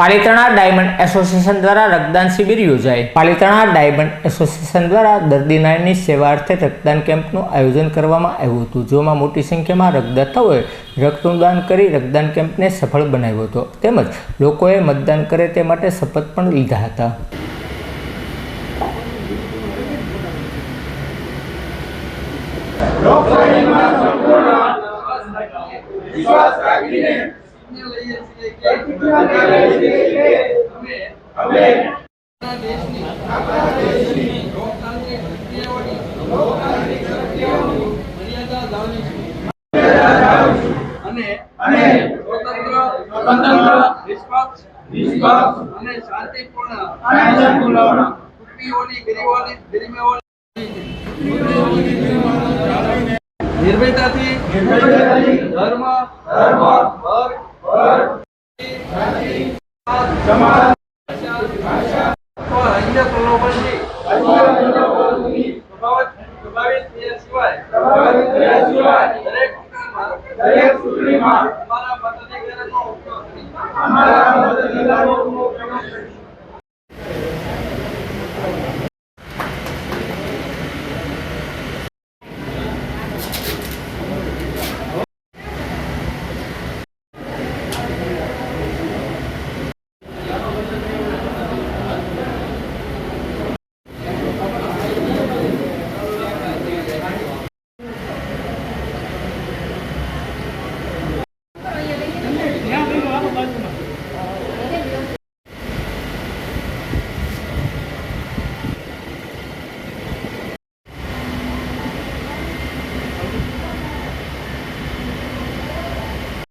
Palitana diamond association દ્વારા રક્તદાન શિબિર યોજાઈ પાલિતાણા ડાયમંડ એસોસિએશન દ્વારા દર્દીનાની સેવાર્થે રક્તદાન કેમ્પનું આયોજન કરવામાં આવ્યું હતું, જેમાં મોટી સંખ્યામાં રક્તદાતાઓએ રક્તનું દાન કરી રક્તદાન કેમ્પને સફળ બનાવ્યો હતો. તેમજ લોકોએ મતદાન કરે તે માટે શપથ પણ લીધા હતા. વિશ્વાસ રાખીને અને નિર્ભયતાથી ધર્મ ધર્મ, સમાજ ભાષા અથવા અન્ય પ્રલોભનથી અન્ય પ્રલોભનોથી પ્રભાવિત ઉપયોગ અમારા.